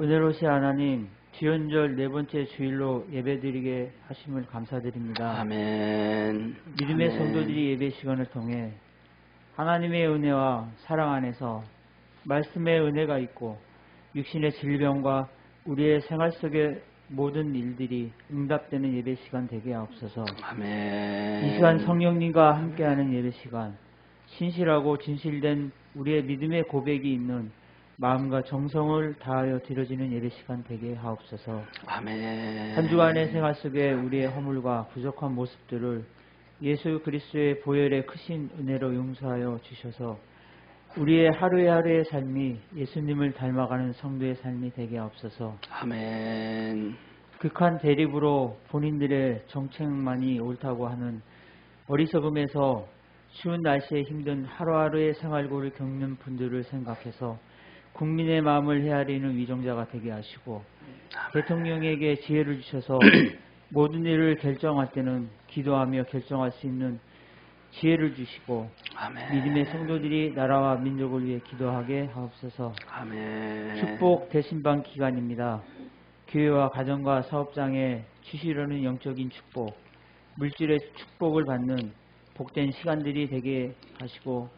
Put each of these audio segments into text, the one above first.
은혜로시 하나님, 주연절 네 번째 주일로 예배드리게 하심을 감사드립니다. 아멘. 믿음의 아멘. 성도들이 예배 시간을 통해 하나님의 은혜와 사랑 안에서 말씀의 은혜가 있고 육신의 질병과 우리의 생활 속의 모든 일들이 응답되는 예배 시간 되게 하옵소서. 아멘. 이 시간 성령님과 함께하는 예배 시간, 신실하고 진실된 우리의 믿음의 고백이 있는 마음과 정성을 다하여 드려지는 예배 시간 되게 하옵소서. 아멘. 한 주간의 생활 속에 우리의 허물과 부족한 모습들을 예수 그리스도의 보혈의 크신 은혜로 용서하여 주셔서 우리의 하루의 하루의 삶이 예수님을 닮아가는 성도의 삶이 되게 하옵소서. 아멘. 극한 대립으로 본인들의 정책만이 옳다고 하는 어리석음에서 추운 날씨에 힘든 하루하루의 생활고를 겪는 분들을 생각해서 국민의 마음을 헤아리는 위정자가 되게 하시고 대통령에게 지혜를 주셔서 모든 일을 결정할 때는 기도하며 결정할 수 있는 지혜를 주시고 아멘. 믿음의 성도들이 나라와 민족을 위해 기도하게 하옵소서. 아멘. 축복 대신방 기간입니다. 교회와 가정과 사업장에 주시려는 영적인 축복, 물질의 축복을 받는 복된 시간들이 되게 하시고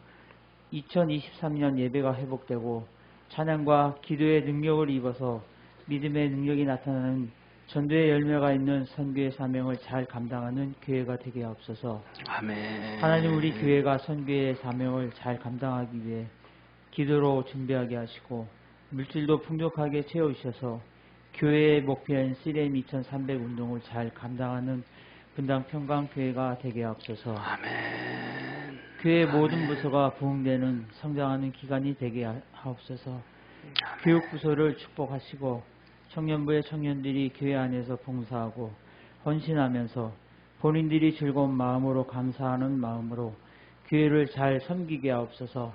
2023년 예배가 회복되고 찬양과 기도의 능력을 입어서 믿음의 능력이 나타나는 전도의 열매가 있는 선교의 사명을 잘 감당하는 교회가 되게 하옵소서. 아멘. 하나님 우리 교회가 선교의 사명을 잘 감당하기 위해 기도로 준비하게 하시고 물질도 풍족하게 채워주셔서 교회의 목표인 CRM 2300 운동을 잘 감당하는 분당 평강 교회가 되게 하옵소서 아멘. 교회 모든 부서가 부흥되는 성장하는 기간이 되게 하- 하옵소서 교육 부서를 축복하시고 청년부의 청년들이 교회 안에서 봉사하고 헌신하면서 본인들이 즐거운 마음으로 감사하는 마음으로 교회를 잘 섬기게 하옵소서.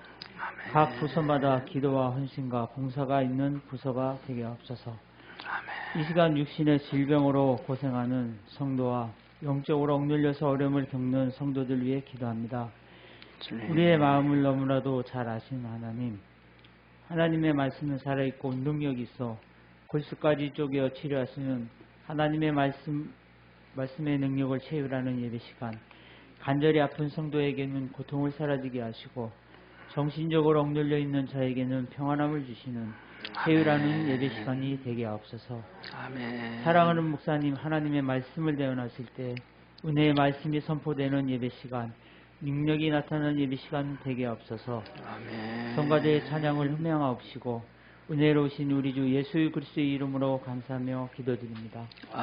각 부서마다 기도와 헌신과 봉사가 있는 부서가 되게 하옵소서. 이 시간 육신의 질병으로 고생하는 성도와 영적으로 억눌려서 어려움을 겪는 성도들 위해 기도합니다. 우리의 마음을 너무나도 잘 아시는 하나님, 하나님의 말씀은 살아있고 능력이 있어 골수까지 쪼개어 치료하시는 하나님의 말씀, 말씀의 능력을 채우라는 예배 시간, 간절히 아픈 성도에게는 고통을 사라지게 하시고 정신적으로 억눌려 있는 자에게는 평안함을 주시는 채우라는 예배 시간이 되게 하옵소서. 아멘. 사랑하는 목사님 하나님의 말씀을 대언하실 때 은혜의 말씀이 선포되는 예배 시간 능력이 나타나는 예배 시간 되게 앞서서. 성가대의 찬양을 흠양하옵시고 은혜로우신 우리 주 예수 그리스도의 이름으로 감사하며 기도드립니다.